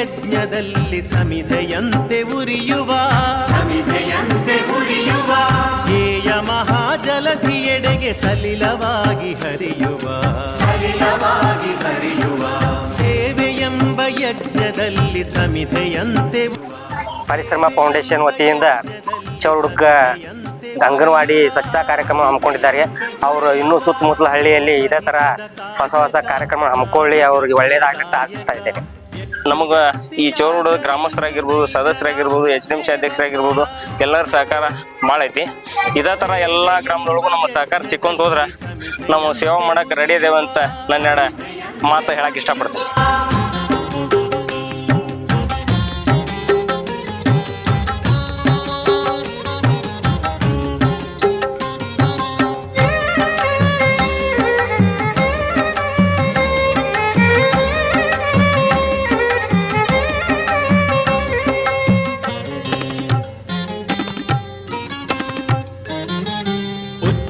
ಯಜ್ಞದಲ್ಲಿ ಸಮಿಧೆಯಂತೆ ಉರಿಯುವ. ಸಮಿಧೆಯಂತೆ ಉರಿಯುವ. ಹೇಯ ಮಹಾಜಲಧಿಯೆಡೆಗೆ ಸಲಿಲವಾಗಿ ಹರಿಯುವ. ಸಲಿಲವಾಗಿ ಹರಿಯುವ. ಸೇವೆಯೆಂಬ ಯಜ್ಞದಲ್ಲಿ ಸಮಿಧೆಯಂತೆ ಪರಿಶ್ರಮ ಫೌಂಡೇಶನ್ ವತಿಯಿಂದ ಚೌಡುಕ್ಕ ಅಂಗನವಾಡಿ ಸ್ವಚ್ಛತಾ ಕಾರ್ಯಕ್ರಮ ಹಮ್ಮಿಕೊಂಡಿದ್ದಾರೆ. ಅವರು ಇನ್ನೂ ಸುತ್ತಮುತ್ತಲ ಹಳ್ಳಿಯಲ್ಲಿ ಇದೇ ಥರ ಹೊಸ ಹೊಸ ಕಾರ್ಯಕ್ರಮ ಹಮ್ಮಿಕೊಳ್ಳಿ ಅವ್ರಿಗೆ ಒಳ್ಳೆಯದಾಗಲಿ ಆಶಿಸ್ತಾ ಇದ್ದೇನೆ. ನಮಗೆ ಈ ಚೌರೋಡ ಗ್ರಾಮಸ್ಥರಾಗಿರ್ಬೋದು, ಸದಸ್ಯರಾಗಿರ್ಬೋದು, ಎಚ್ ಡಿ ಎಂ ಸಿ ಅಧ್ಯಕ್ಷರಾಗಿರ್ಬೋದು, ಎಲ್ಲರ ಸಹಕಾರ ಭಾಳ ಐತಿ. ಇದೇ ಥರ ಎಲ್ಲ ಗ್ರಾಮದೊಳಗೂ ನಮ್ಮ ಸಹಕಾರ ಸಿಕ್ಕೊಂತ ಹೋದ್ರೆ ನಾವು ಸೇವೆ ಮಾಡಕ್ಕೆ ರೆಡಿ ಇದೇವೆ ಅಂತ ನನ್ನ ಮಾತು ಹೇಳಕ್ಕೆ ಇಷ್ಟಪಡ್ತೀನಿ.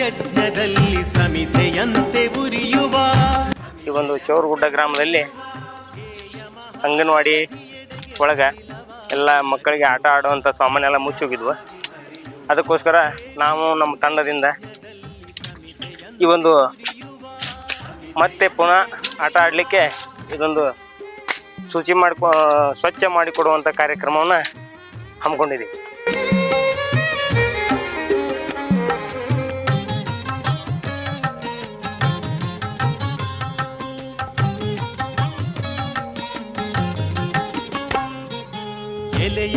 ಯಜ್ಞದಲ್ಲಿ ಸಮಿತೆಯಂತೆ ಉರಿಯುವ ಈ ಒಂದು ಚೌರ್ಗುಡ್ಡ ಗ್ರಾಮದಲ್ಲಿ ಅಂಗನವಾಡಿ ಒಳಗೆ ಎಲ್ಲ ಮಕ್ಕಳಿಗೆ ಆಟ ಆಡುವಂಥ ಸಾಮಾನ್ಯ ಎಲ್ಲ ಮುಚ್ಚೋಗಿದ್ವು ಅದಕ್ಕೋಸ್ಕರ ನಾವು ನಮ್ಮ ತಂಡದಿಂದ ಈ ಒಂದು ಮತ್ತೆ ಪುನಃ ಆಟ ಆಡಲಿಕ್ಕೆ ಇದೊಂದು ಶುಚಿ ಮಾಡಿಕೊ, ಸ್ವಚ್ಛ ಮಾಡಿಕೊಡುವಂಥ ಕಾರ್ಯಕ್ರಮವನ್ನು ಹಮ್ಮಿಕೊಂಡಿದ್ದೀವಿ.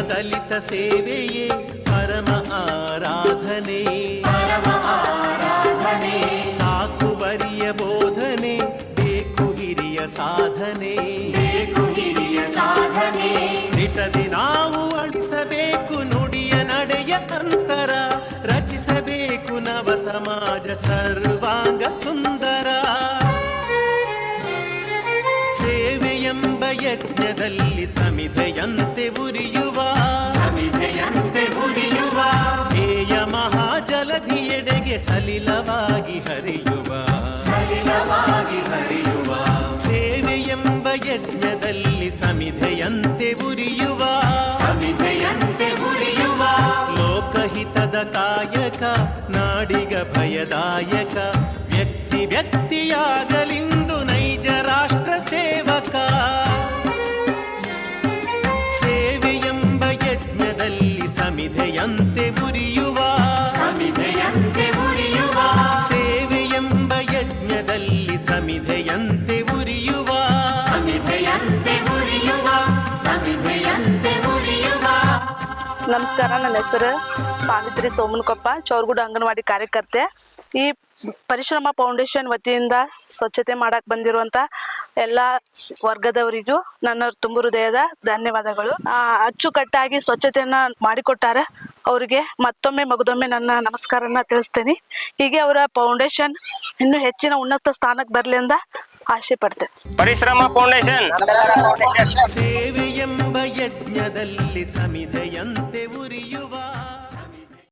ದಲಿತ ಸೇವೆಯೇ ಪರಮ ಆರಾಧನೆ. ಪರಮ ಆರಾಧನೆ. ಸಾಕು ಬರಿಯ ಬೋಧನೆ ಬೇಕು ಹಿರಿಯ ಸಾಧನೆ. ಬೇಕು ಹಿರಿಯ ಸಾಧನೆ. ನಿಟದಿ ನಾವು ಅಳಿಸಬೇಕು ನುಡಿಯ ನಡೆಯ ಅಂತರ ರಚಿಸಬೇಕು ನವ ಸಮಾಜ ಸರ್ವಾಂಗ ಸುಂದರ. ಸೇವೆಯೆಂಬ ಯಜ್ಞದಲ್ಲಿ ಸಮಿಧೆಯಂತೆ ಸಲಿಲವಾಗಿ ಹರಿಯುವ ಸಲಿಲವಾಗಿ ಹರಿಯುವ ಸೇವೆಯೆಂಬ ಯಜ್ಞದಲ್ಲಿ ಸಮಿಧೆಯಂತೆ ಉರಿಯುವ ಸಮಿಧೆಯಂತೆ ಉರಿಯುವ ಲೋಕಹಿತದ ಕಾಯಕ ನಾಡಿಗ ಭಯದಾಯಕ ವ್ಯಕ್ತಿ ವ್ಯಕ್ತಿಯಾಗಲಿಂದು ನೈಜ ರಾಷ್ಟ್ರ ಸೇವಕ. ಸಮಿಧೆಯಂತೆ ಉರಿಯುವ ಸಮಿಧೆಯಂತೆ ಉರಿಯುವ. ಸಮಿಧೆಯಂತೆ ಉರಿಯುವ ಸಮಿಧೆಯಂತೆ ಉರಿಯುವ. ನಮಸ್ಕಾರ ನನ್ನ ಹೆಸರು ಸಾವಿತ್ರಿ ಸೋಮನಕೊಪ್ಪ ಚೌರ್ಗುಡ ಅಂಗನವಾಡಿ ಕಾರ್ಯಕರ್ತೆ. ಈ ಪರಿಶ್ರಮ ಫೌಂಡೇಶನ್ ವತಿಯಿಂದ ಸ್ವಚ್ಛತೆ ಮಾಡಕ್ ಬಂದಿರುವಂತ ಎಲ್ಲ ಸ್- ವರ್ಗದವರಿಗೂ ನನ್ನ ತುಂಬು ಹೃದಯದ ಧನ್ಯವಾದಗಳು. ಆ, ಅಚ್ಚುಕಟ್ಟಾಗಿ ಸ್ವಚ್ಛತೆಯನ್ನ ಮಾಡಿಕೊಟ್ಟಾರೆ ಅವರಿಗೆ ಮತ್ತೊಮ್ಮೆ ಮಗದೊಮ್ಮೆ ನನ್ನ ನಮಸ್ಕಾರನ ತಿಳಿಸ್ತೇನೆ. ಹೀಗೆ ಅವರ ಫೌಂಡೇಶನ್ ಇನ್ನೂ ಹೆಚ್ಚಿನ ಉನ್ನತ ಸ್ಥಾನಕ್ಕೆ ಬರಲಿ ಅಂತ ಆಸೆ ಪಡ್ತೇನೆ. ಪರಿಶ್ರಮ ಫೌಂಡೇಶನ್ ಸೇವೆ ಎಂಬ ಯಜ್ಞದಲ್ಲಿ ಸಮಿಧೆ